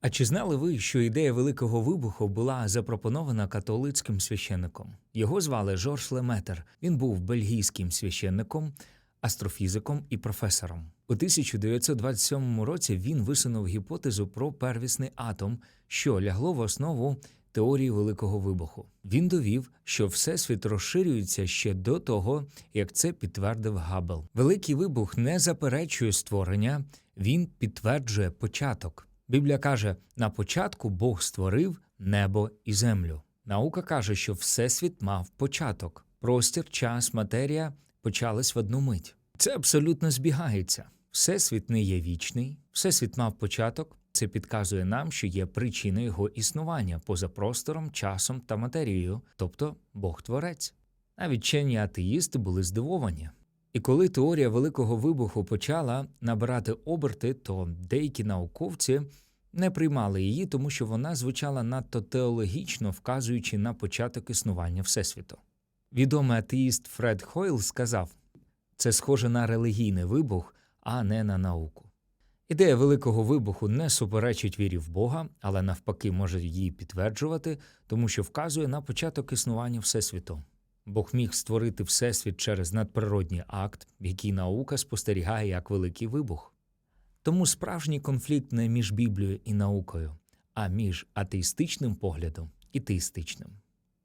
А чи знали ви, що ідея Великого вибуху була запропонована католицьким священником? Його звали Жорж Леметер. Він був бельгійським священником, астрофізиком і професором. У 1927 році він висунув гіпотезу про первісний атом, що лягло в основу теорії Великого вибуху. Він довів, що Всесвіт розширюється ще до того, як це підтвердив Габбел. Великий вибух не заперечує створення, він підтверджує початок. Біблія каже: на початку Бог створив небо і землю. Наука каже, що Всесвіт мав початок. Простір, час, матерія почались в одну мить. Це абсолютно збігається. Всесвіт не є вічний, всесвіт мав початок. Це підказує нам, що є причина його існування поза простором, часом та матерією, тобто Бог Творець. Навіть вчені атеїсти були здивовані. І коли теорія Великого вибуху почала набирати оберти, то деякі науковці не приймали її, тому що вона звучала надто теологічно, вказуючи на початок існування Всесвіту. Відомий атеїст Фред Хойл сказав: це схоже на релігійний вибух, а не на науку. Ідея Великого вибуху не суперечить вірі в Бога, але навпаки може її підтверджувати, тому що вказує на початок існування Всесвіту. Бог міг створити Всесвіт через надприродній акт, який наука спостерігає як великий вибух. Тому справжній конфлікт не між Біблією і наукою, а між атеїстичним поглядом і теїстичним.